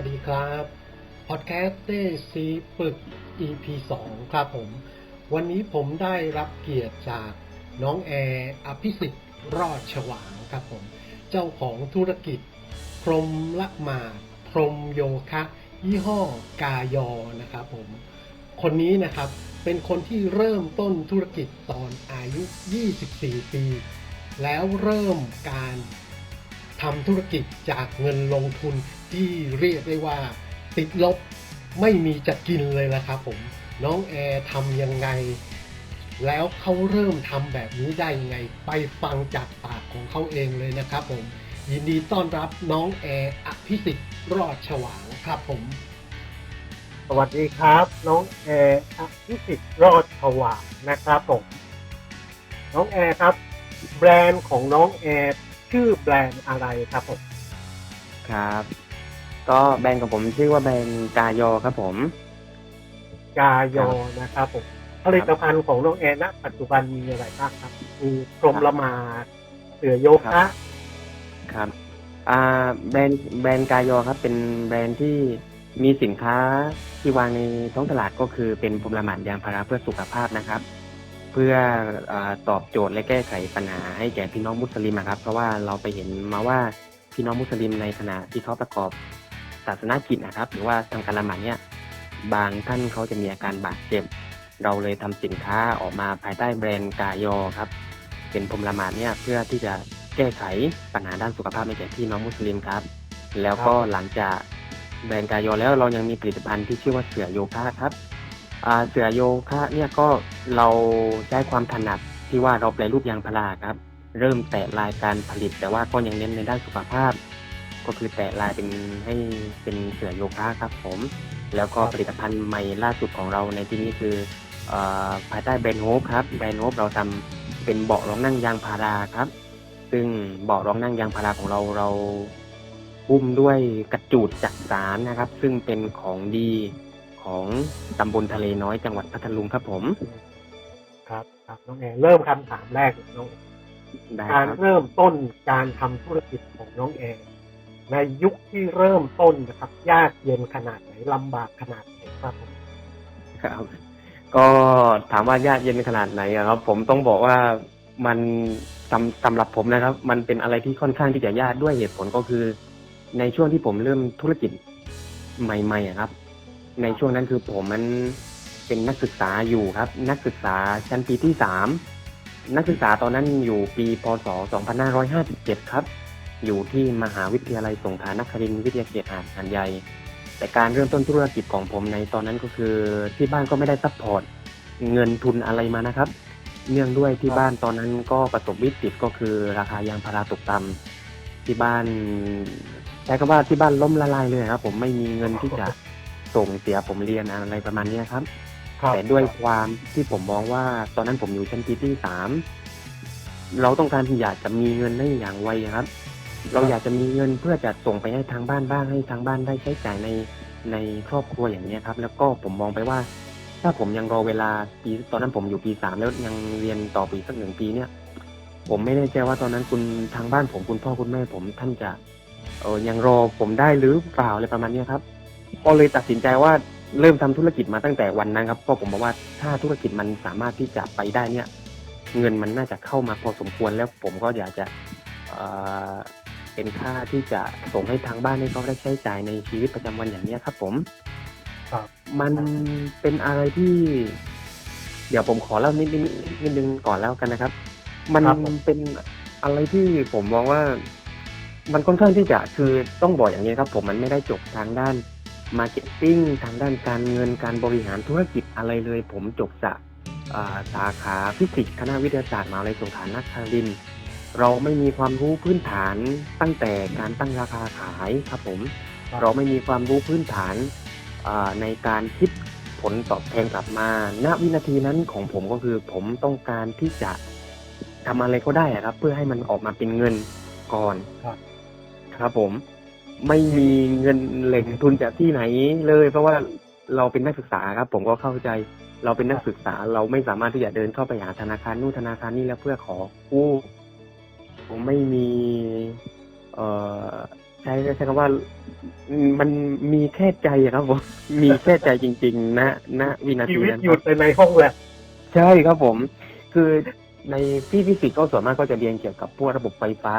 วัสดีครับพอดแคสต์เต้ซีปึก EP 2 ครับผม วันนี้ผมได้รับเกียรติจากน้องแอร์อภิสิทธิ์รอดฉวางครับผม เจ้าของธุรกิจ พรมละหมาดพรมโยคะ ยี่ห้อกายอนะครับผม คนนี้นะครับเป็นคนที่เริ่มต้นธุรกิจตอนอายุ 24 ปี แล้วเริ่มการ ทำธุรกิจจากเงินลงทุนที่เรียกได้ว่า ติดลบไม่มีจะกินเลยนะครับผมน้องแอร์ทำยังไง แล้วเขาเริ่มทำแบบนี้ได้ยังไง ไปฟังจากปากของเขาเองเลยนะครับผม ยินดีต้อนรับน้องแอร์อภิสิทธิ์รอดฉวางครับผม สวัสดีครับ น้องแอร์อภิสิทธิ์รอดฉวางนะครับผม น้องแอร์ครับ แบรนด์ของน้องแอร์ ชื่อแบรนด์อะไรครับผม ครับ ก็แบรนด์ของผมชื่อว่าแบรนด์กายอครับผม กายอนะครับผมผลิตภัณฑ์ของน้องแอร์ณปัจจุบันมีอะไรบ้างครับ มีพรหมละหมาดเสือโยครัคะบครับอ่าแบรนด์แบรนด์กายอครับ เป็นแบรนด์ที่มีสินค้าที่วางในท้องตลาดก็คือเป็นพรมละหมาดยางพาราเพื่อสุขภาพนะครับ เพื่ออตอบโจทย์และแก้ไขปัญหาให้แก่พี่น้องมุสลิมครับ เพราะว่าเราไปเห็นมาว่าพี่น้องมุสลิมในขณะที่เขาประกอบศาสนกิจนะครับ หรือว่าทำการละหมาดเนี่ยบางท่านเขาจะมีอาการบาดเจ็บ เราเลยทำสินค้าออกมาภายใต้แบรนด์กายอครับ เป็นพรมละหมาดเนี่ยเพื่อที่จะแก้ไขปัญหาด้านสุขภาพให้แก่พี่น้องมุสลิมครับ แล้วก็หลังจากแบรนด์กายอแล้วเรายังมีผลิตภัณฑ์ที่ชื่อว่าเสือโยคะครับ เสือโยคะเนี่ยก็เราได้ความถนัดที่ว่าเราแปลรูปยางพาราครับ เริ่มแตะลายการผลิต แต่ว่าก็ยังเน้นในด้านสุขภาพ ก็คือแตะลายเป็นให้เป็นเสือโยคะครับผม แล้วก็ผลิตภัณฑ์ใหม่ล่าสุดของเราในที่นี้คือเออภายใต้แบรนด์โฮปครับแบรนด์โฮปเราทำเป็นเบาะรองนั่งยางพาราครับ ซึ่งเบาะรองนั่งยางพาราของเราเราหุ้มด้วยกระจูดจักสารนะครับ ซึ่งเป็นของดี ของตำบลทะเลน้อยจังหวัดพัทลุงครับผม ครับ ครับน้องแอร์เริ่มคำถามแรกเลยน้องแอร์ได้การครับ เริ่มต้นการทำธุรกิจของน้องแอร์ในยุคที่เริ่มต้นนะครับยากเย็นขนาดไหนลำบากขนาดไหนครับผมครับก็ถามว่ายากเย็นขนาดไหนอะครับ ผมต้องบอกว่ามันสำสำหรับผมนะครับ มันเป็นอะไรที่ค่อนข้างที่จะยากด้วยเหตุผลก็คือ ในช่วงที่ผมเริ่มธุรกิจใหม่ๆอะครับ ในช่วงนั้นคือผมมันเป็นนักศึกษาอยู่ครับ นักศึกษาชั้นปีที่สามนักศึกษาตอนนั้นอยู่ปีพศ 2557 ครับ อยู่ที่มหาวิทยาลัยสงขลานครินทร์วิทยาเขตหาดหันใหญ่ แต่การเริ่มต้นธุรกิจของผมในตอนนั้นก็คือที่บ้านก็ไม่ได้ซัพพอร์ตเงินทุนอะไรมานะครับ เนื่องด้วยที่บ้านตอนนั้นก็ประสบวิกฤตก็คือราคายางพาราตกต่ำที่บ้านใช้คำว่าที่บ้านล้มละลายเลยครับ ผมไม่มีเงินที่จะ ส่งเสียผมเรียนอะไรประมาณเนี้ยครับ ครับแต่ด้วยความที่ผมมองว่า ตอนนั้นผมอยู่ชั้นปีที่สามเราต้องการที่อยากจะมีเงินได้อย่างไวครับ เราอยากจะมีเงินเพื่อจะส่งไปให้ทางบ้านบ้างให้ทางบ้านได้ใช้จ่ายในในครอบครัวอย่างนี้ยครับ แล้วก็ผมมองไปว่า ถ้าผมยังรอเวลาปีตอนนั้นผมอยู่ปีสามแล้วยังเรียนต่อปีสักหนึ่งปีเนี่ย ผมไม่แน่ใจว่าตอนนั้นคุณทางบ้านผมคุณพ่อคุณแม่ผมท่านจะเออยังรอผมได้หรือเปล่าอะไรประมาณเนี้ยครับ ก็เลยตัดสินใจว่าเริ่มทำธุรกิจมาตั้งแต่วันนั้นครับเพราะผมบอกว่าถ้าธุรกิจมันสามารถที่จะไปได้เนี่ย เงินมันน่าจะเข้ามาพอสมควรแล้วผมก็อยากจะเอ่อเป็นค่าที่จะส่งให้ทางบ้านให้เขาได้ใช้จ่ายในชีวิตประจำวันอย่างเนี้ยครับ ผมครับมันเป็นอะไรที่ เดี๋ยวผมขอเล่านิดนิดนิดนึงก่อนแล้วกันนะครับ มันครับผมเป็นอะไรที่ผมมองว่า มันค่อนข้างที่จะคือต้องบอกอย่างนี้ครับ ผมมันไม่ได้จบทางด้าน มาร์เก็ตติ้งทางด้านการเงินการบริหารธุรกิจอะไรเลย ผมจบจากอ่าสาขาฟิสิกส์คณะวิทยาศาสตร์มหาวิทยาลัยสงขลานครินทร์เราไม่มีความรู้พื้นฐานตั้งแต่การตั้งราคาขายครับผมครับเราไม่มีความรู้พื้นฐานอ่าในการคิดผลตอบแทนกลับมาณวินาทีนั้นของผมก็คือผมต้องการที่จะทำอะไรก็ได้อะครับ เพื่อให้มันออกมาเป็นเงินก่อนครับครับผม ไม่มีเงินแหล่งทุนจากที่ไหนเลย เพราะว่าเราเป็นนักศึกษาครับ ผมก็เข้าใจเราเป็นนักศึกษาเราไม่สามารถที่จะเดินเข้าไปหาธนาคารนู่นธนาคารนี่แล้วเพื่อขอกู้ผมไม่มี เอ่อใช้ใช้คำว่ามันมีแค่ใจครับผมมีแค่ใจจริง ๆ นะณวินาชีทีวิตนั้นหยุดไปในห้องแลบใช่ครับผม คือในที่ฟิสิกส์ก็ส่วนมากก็จะเรียนเกี่ยวกับพวกระบบไฟฟ้า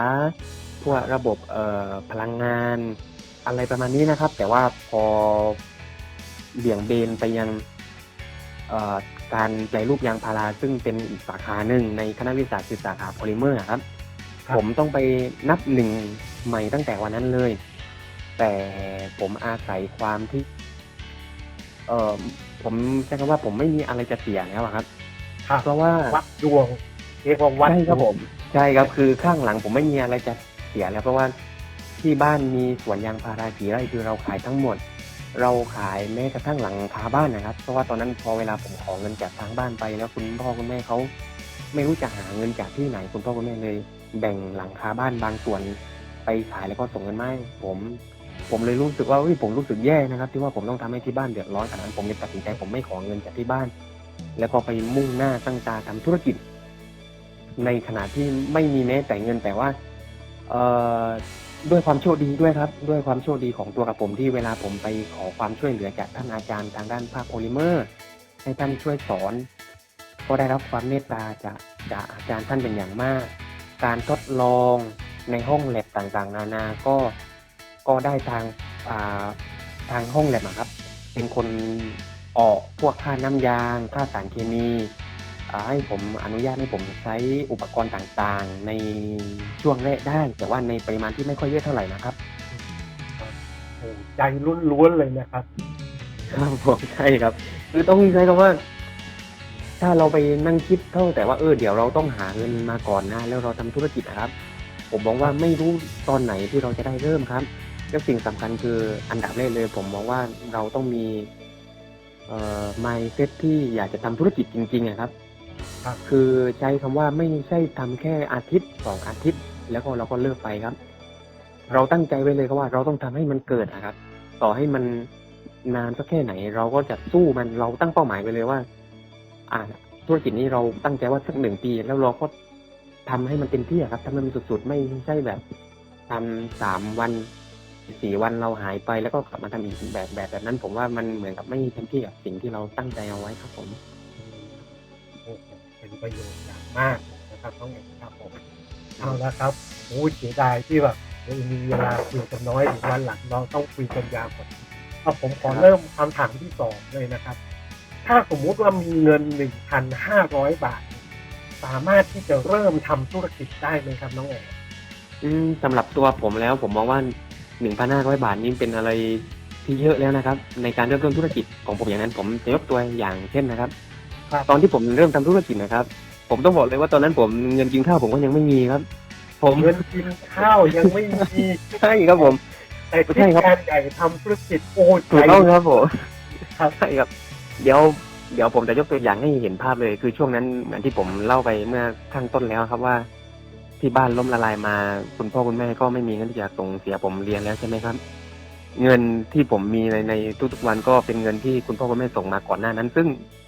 พวกระบบเอ่อพลังงานอะไรประมาณนี้นะครับ แต่ว่าพอเบี่ยงเบนไปยังเอ่อการแปลรูปยางพาราซึ่งเป็นอีกสาขาหนึ่งในคณะวิทยาศาสตร์คือสาขาโพลิเมอร์ครับครับผมต้องไปนับหนึ่งใหม่ตั้งแต่วันนั้นเลย แต่ผมอาศัยความที่ เอ่อผมใช้คำว่าผมไม่มีอะไรจะเสียแล้วอะครับครับเพราะว่าวัดดวงเรียกว่าวัดใช่ครับดผวงมใช่ครับคือข้างหลังผมไม่มีอะไรจะเเสียแล้วเพราะว่าที่บ้านมีสวนยางพารากี่ไร่คือเราขายทั้งหมด เราขายแม้กระทั่งหลังคาบ้านนะครับ เพราะว่าตอนนั้นพอเวลาผมขอเงินจากทางบ้านไป แล้วคุณพ่อคุณแม่เขาไม่รู้จะหาเงินจากที่ไหนคุณพ่อคุณแม่เลย แบ่งหลังคาบ้านบางส่วนไปขายแล้วก็ส่งเงินมาให้ผม ผมเลยรู้สึกว่าผมรู้สึกแย่นะครับ ที่ว่าผมต้องทำให้ที่บ้านเดือดร้อนขนาดนั้นผมเลยตัดสินใจผมไม่ขอเงินจากที่บ้าน แล้วก็ไปมุ่งหน้าตั้งตาทำธุรกิจ ในขณะที่ไม่มีแม้แต่เงินแต่ว่า เอ่อด้วยความโชคดีด้วยครับ ด้วยความโชคดีของตัวกับผมที่เวลาผมไปขอความช่วยเหลือจากท่านอาจารย์ทางด้านภาคโพลิเมอร์ ให้ท่านช่วยสอน ก็ได้รับความเมตตาจากจากอาจารย์ท่านเป็นอย่างมาก การทดลองในห้องแลบต่างๆ นานาก็ก็ได้ทางาทางห้องแลบครับ เป็นคนออกพวกค่าน้ำยาง ค่าสารเคมี ให้ผมอนุญาตให้ผมใช้อุปกรณ์ต่างๆ ในช่วงแรกได้ แต่ว่าในปริมาณที่ไม่ค่อยเยอะเท่าไหร่นะครับโอ้ใจล้วนๆเลยนะครับ ครับผมใช่ครับ คือต้องใช้คำว่า ถ้าเราไปนั่งคิดเท่าแต่ว่าเออเดี๋ยวเราต้องหาเงินมาก่อนนะแล้วเราทำธุรกิจนะครับ ผมมองว่าไม่รู้ตอนไหนที่เราจะได้เริ่มครับแล้วสิ่งสำคัญคืออันดับแรกเลย ผมมองว่าเราต้องมีเอ่อ mindset ที่อยากจะทำธุรกิจจริงๆอะครับ ครับ คือใช้คำว่าไม่ใช่ทำแค่อาทิตย์สองอาทิตย์ แล้วก็เราก็เลิกไปครับ เราตั้งใจไว้เลยครับว่าเราต้องทำให้มันเกิดนะครับ ต่อให้มันนานสักแค่ไหน เราก็จะสู้มันเราตั้งเป้าหมายไปเลยว่า อ่าธุรกิจนี้เราตั้งใจว่าสักหนึ่งปี แล้วเราก็ทำให้มันเต็มที่อะครับทำให้มันสุดๆ ไม่ใช่แบบทำสามวันสี่วันเราหายไปแล้วก็กลับมาทำอีกแบบแบบแบบนั้น ผมว่ามันเหมือนกับไม่เต็มที่กับสิ่งที่เราตั้งใจเอาไว้ครับผม เป็นประโยชน์อย่างมากนะครับน้องเอกครับผมเอาละครับโอ้ยเสียดายที่แบบเรามีเวลาคุยกันน้อยเดี๋ยววันหลังเราต้องคุยกันยาวกว่านี้เอาผมขอเริ่มคำถามที่สองเลยนะครับ ถ้าสมมุติว่ามีเงินหนึ่งพันห้าร้อยบาท สามารถที่จะเริ่มทำธุรกิจได้ไหมครับน้องเอกอืมสำหรับตัวผมแล้วผมมองว่าหนึ่งพันห้าร้อยบาทนี้เป็นอะไรที่เยอะแล้วนะครับ ในการเริ่มต้นธุรกิจของผมอย่างนั้นผมจะยกตัวอย่างเช่นนะครับ ครับ ตอนที่ผมเริ่มทำธุรกิจนะครับ ผมต้องบอกเลยว่าตอนนั้นผมเงินกินข้าวผมก็ยังไม่มีครับ ผมเงินกินข้าวยังไม่มีใช่ครับผม แต่ใช่ที่ครับการใหญ่ทำธุรกิจโอ้ยถูกต้องครับผมครับใช่ครับ เดี๋ยวเดี๋ยวผมจะยกตัวอย่างให้เห็นภาพเลย คือช่วงนั้นเหมือนที่ผมเล่าไปเมื่อข้างต้นแล้วครับว่า ที่บ้านล้มละลายมา คุณพ่อคุณแม่ก็ไม่มีเงินที่จะส่งเสียผมเรียนแล้วใช่ไหมครับ เงินที่ผมมีในในทุกๆวันก็เป็นเงินที่คุณพ่อคุณแม่ส่งมาก่อนหน้านั้น ซึ่ง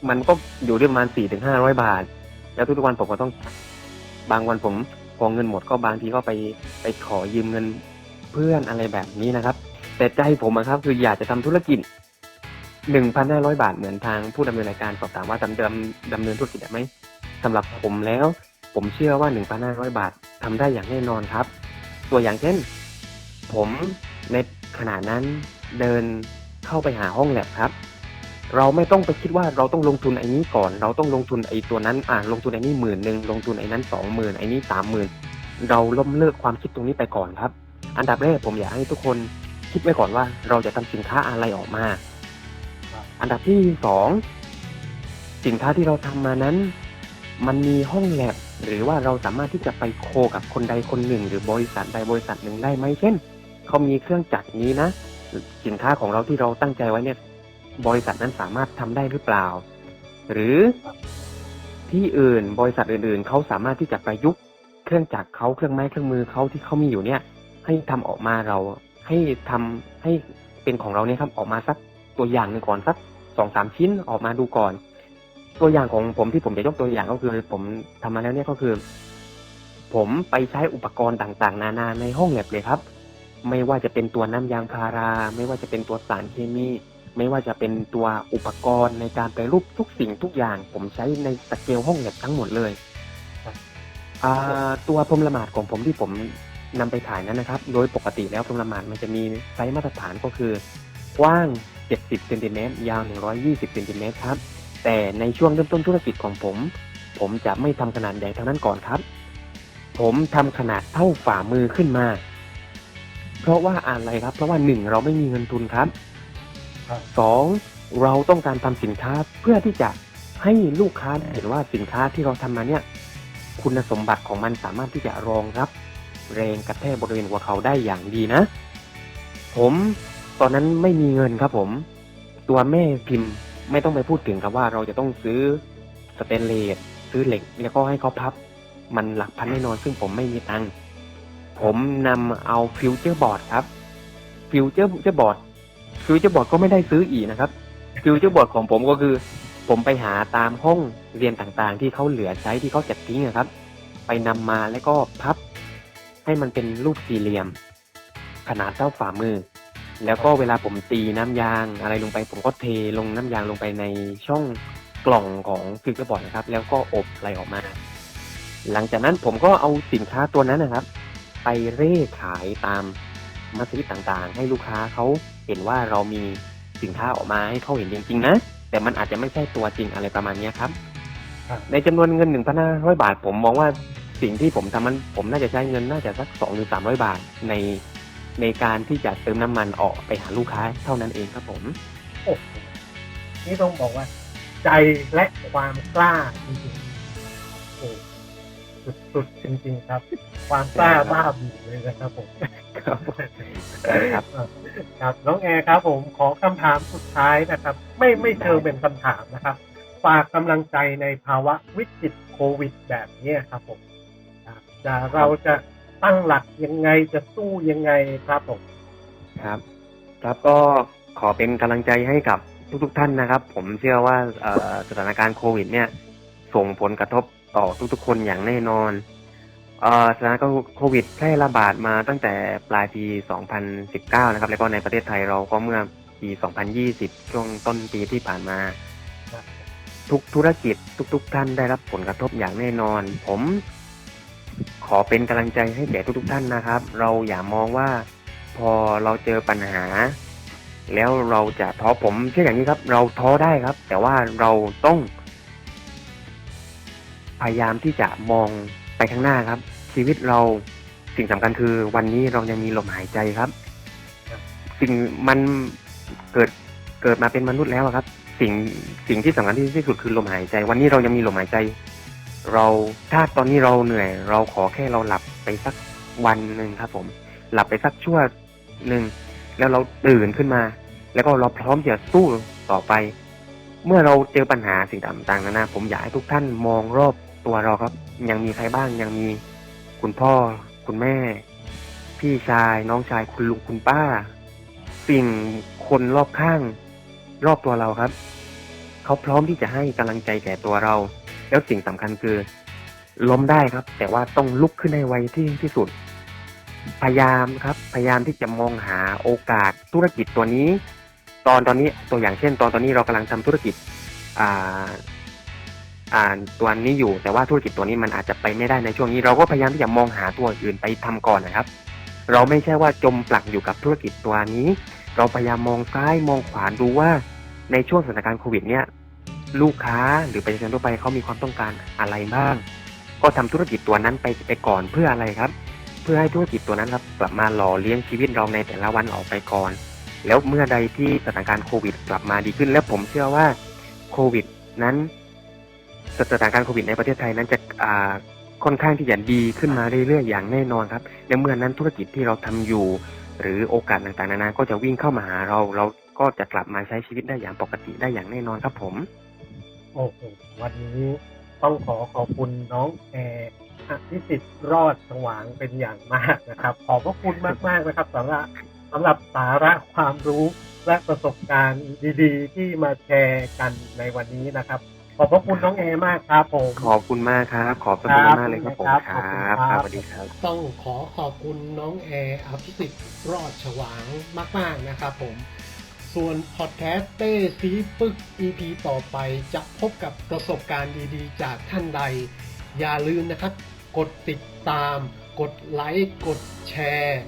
มันก็อยู่ที่ประมาณสี่ถึงห้าร้อยบาท แล้วทุกๆวันผมก็ต้องบางวันผมพอเงินหมดก็บางทีก็ไปไปขอยืมเงินเพื่อนอะไรแบบนี้นะครับ แต่ใจผมอะครับ คืออยากจะทำธุรกิจหนึ่งพันห้าร้อยบาทเหมือนทางผู้ดำเนินรายการสอบถามว่าดำเนินดำเนินธุรกิจได้ไหมสำหรับผมแล้ว ผมเชื่อว่าหนึ่งพันห้าร้อยบาททำได้อย่างแน่นอนครับ ตัวอย่างเช่น ผมใน ขณะนั้นเดินเข้าไปหาห้องแลบครับ เราไม่ต้องไปคิดว่าเราต้องลงทุนไอ้นี้ก่อน เราต้องลงทุนไอ้ตัวนั้นอ่าลงทุนไอ้นี้หมื่นหนึ่งลงทุนไอ้นั้นสองหมื่นไอ้นี้สามหมื่นเราล้มเลิกความคิดตรงนี้ไปก่อนครับ อันดับแรกผมอยากให้ทุกคนคิดไว้ก่อนว่าเราจะทำสินค้าอะไรออกมา อันดับที่สองสินค้าที่เราทำมานั้น มันมีห้องแลบหรือว่าเราสามารถที่จะไปโคกับคนใดคนหนึ่ง หรือบริษัทใดบริษัทหนึ่งได้ไหมเช่น เขามีเครื่องจักรนี้นะ สินค้าของเราที่เราตั้งใจไว้เนี่ย บริษัทนั้นสามารถทำได้หรือเปล่า หรือที่อื่น บริษัทอื่นๆเขาสามารถที่จะประยุกต์เครื่องจักรเขาเครื่องไม้เครื่องมือเขาที่เขามีอยู่เนี่ย ให้ทำออกมาเราให้ทำให้เป็นของเราเนี่ยครับออกมาสักตัวอย่างหนึ่งก่อนสักสองสามชิ้นออกมาดูก่อน ตัวอย่างของผมที่ผมจะยกตัวอย่างก็คือ ผมทำมาแล้วเนี่ยก็คือ ผมไปใช้อุปกรณ์ต่างๆ นานาในห้องแลบเลยครับ ไม่ว่าจะเป็นตัวน้ำยางพารา ไม่ว่าจะเป็นตัวสารเคมี ไม่ว่าจะเป็นตัวอุปกรณ์ในการแปรูปทุกสิ่งทุกอย่าง ผมใช้ในสเกลห้องแลบทั้งหมดเลยตัวพรมละหมาดของผมที่ผมนำไปขายนั้นนะครับ โดยปกติแล้วพรมละหมาดมันจะมีไซส์มาตรฐานก็คือ กว้าง 70เซนติเมตรยาว 120เซนติเมตรครับ แต่ในช่วงเริ่มต้นธุรกิจของผม ผมจะไม่ทำขนาดใหญ่ท่านั้นก่อนครับ ผมทำขนาดเท่าฝ่ามือขึ้นมา เพราะว่าอะไรครับ เพราะว่าหนึ่งเราไม่มีเงินทุนครับครับสองเราต้องการทำสินค้าเพื่อที่จะให้ลูกค้าเห็นว่าสินค้าที่เราทำมาเนี่ย คุณสมบัติของมันสามารถที่จะรองรับ แรงกระแทกบริเวณหัวเขาได้อย่างดีนะ ผมตอนนั้นไม่มีเงินครับผม ตัวแม่พิมพ์ไม่ต้องไปพูดถึงครับว่าเราจะต้องซื้อสเตนเลสซื้อเหล็ก แล้วก็ให้เขาพับ มันหลักพันแน่นอนซึ่งผมไม่มีตังค์ ผมนำเอาฟิวเจอร์บอร์ดครับฟิวเจอร์เจอร์บอร์ดฟิวเจอร์บอร์ดก็ไม่ได้ซื้ออีกนะครับฟิวเจอร์บอร์ดของผมก็คือ ผมไปหาตามห้องเรียนต่างๆ ที่เขาเหลือใช้ที่เขาจัดทิ้งอะครับ ไปนำมาแล้วก็พับ ให้มันเป็นรูปสี่เหลี่ยม ขนาดเท่าฝ่ามือ แล้วก็เวลาผมตีน้ำยางอะไรลงไป ผมก็เทลงน้ำยางลงไปในช่องกล่องของฟิลเตอร์บอร์ดนะครับ แล้วก็อบอะไรออกมา หลังจากนั้นผมก็เอาสินค้าตัวนั้นนะครับ ไปเร่ขายตามมัสยิดต่างๆ ให้ลูกค้าเขาเห็นว่าเรามีสินค้าออกมาให้เขาเห็นจริงๆนะ แต่มันอาจจะไม่ใช่ตัวจริงอะไรประมาณเนี้ยครับครับ ในจำนวนเงิน1,500บาท ผมมองว่าสิ่งที่ผมทำมันผมน่าจะใช้เงินน่าจะสัก2ถึง300บาทในในการที่จะเติมน้ำมันออกไปหาลูกค้าเท่านั้นเองครับผมโอ้โหนี่ต้องบอกว่า ใจและความกล้าจริงๆโอ้ สุดๆจริงๆครับ ความกล้าบ้าบีเลยนะครับผมครับครับครับน้องแอร์ครับ ผมขอคำถามสุดท้ายนะครับ ไม่ไม่เชิงเป็นคำถามนะครับ ฝากกำลังใจในภาวะวิกฤตโควิดแบบนี้ครับผมครับจะเราจะตั้งหลักยังไงจะสู้ยังไงครับผมครับ ครับก็ขอเป็นกำลังใจให้กับทุกๆท่านนะครับ ผมเชื่อว่าเอ่อสถานการณ์โควิด เนี่ย ส่งผลกระทบ ต่อทุกๆคนอย่างแน่นอนเอ่อสถานการณ์โควิดแพร่ระบาดมาตั้งแต่ปลายปี 2019 นะครับ แล้วก็ในประเทศไทยเราก็เมื่อปี 2020 ช่วงต้นปีที่ผ่านมา ทุกธุรกิจทุก ๆ ท่านได้รับผลกระทบอย่างแน่นอน ผม ขอเป็นกำลังใจให้แก่ทุก ๆ ท่านนะครับ เราอย่ามองว่าพอเราเจอปัญหา แล้วเราจะท้อผมเชื่ออย่างนี้ครับ เราท้อได้ครับ แต่ว่าเราต้อง พยายามที่จะมองไปข้างหน้าครับ ชีวิตเราสิ่งสำคัญคือวันนี้เรายังมีลมหายใจครับ สิ่งมันเกิดเกิดมาเป็นมนุษย์แล้วครับ สิ่งสิ่งที่สำคัญที่ที่สุดคือลมหายใจ วันนี้เรายังมีลมหายใจ เราถ้าตอนนี้เราเหนื่อย เราขอแค่เราหลับไปสักวันหนึ่งครับ ผม หลับไปสักชั่วหนึ่งแล้วเราตื่นขึ้นมา แล้วก็เราพร้อมจะสู้ต่อไป เมื่อเราเจอปัญหาสิ่งต่างๆนานาผมอยากให้ทุกท่านมองรอบ ตัวเราครับ ยังมีใครบ้างยังมีคุณพ่อ คุณแม่ พี่ชาย น้องชายคุณลุงคุณป้า สิ่งคนรอบข้าง รอบตัวเราครับ เขาพร้อมที่จะให้กำลังใจแก่ตัวเรา แล้วสิ่งสำคัญคือ ล้มได้ครับ แต่ว่าต้องลุกขึ้นให้ไวที่ที่สุด พยายามครับ พยายามที่จะมองหาโอกาสธุรกิจตัวนี้ ตอนตอนนี้ตัวอย่างเช่น ตอนตอนนี้เรากำลังทำธุรกิจ อ่า ตัวนี้อยู่ แต่ว่าธุรกิจตัวนี้มันอาจจะไปไม่ได้ในช่วงนี้ เราก็พยายามที่จะมองหาตัวอื่นไปทำก่อนนะครับ เราไม่ใช่ว่าจมปลักอยู่กับธุรกิจตัวนี้ เราพยายามมองซ้ายมองขวาดูว่าในช่วงสถานการณ์โควิด เนี่ยลูกค้าหรือประชาชนทั่วไปเขามีความต้องการอะไรบ้าง ก็ทำธุรกิจตัวนั้นไปไปก่อนเพื่ออะไรครับ เพื่อให้ธุรกิจตัวนั้นครับกลับมาหล่อเลี้ยงชีวิตเราในแต่ละวันออกไปก่อน แล้วเมื่อใดที่สถานการณ์โควิด กลับมาดีขึ้น และผมเชื่อว่าโควิด นั้น สถานการณ์โควิดในประเทศไทยนั้นจะค่อนข้างที่จะดีขึ้นมาเรื่อยๆอย่างแน่นอนครับและเมื่อนั้นธุรกิจที่เราทำอยู่ หรือโอกาสต่างๆนานาก็จะวิ่งเข้ามาหาเรา เราก็จะกลับมาใช้ชีวิตได้อย่างปกติได้อย่างแน่นอนครับผมโอ้โหวันนี้ต้องขอขอบคุณน้องแอร์อภิสิทธิ์รอดสว่างเป็นอย่างมากนะครับ ขอบพระคุณมากๆนะครับสำหรับสำหรับสาระความรู้และประสบการณ์ดี ๆ ที่มาแชร์กันในวันนี้นะครับ อบพระคุณน้องแอร์มากครับผม ขอบคุณมากครับ ขอบพระคุณมากเลยครับผมครับคขอบคุณรับครับ ครับสวัสดีครับ ต้องขอขอบคุณน้องแอร์อภิสิทธิ์รอดฉวางมาก ๆ นะครับผม ส่วนพอดแคสต์เต้ซีปึก EP ต่อไปจะพบกับประสบการณ์ดีๆ จากท่านใด อย่าลืมนะครับ กดติดตาม กดไลค์ กดแชร์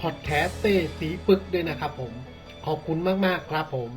พอดแคสต์เต้สีปึกด้วยนะครับผม ขอบคุณมาก ๆ ครับผม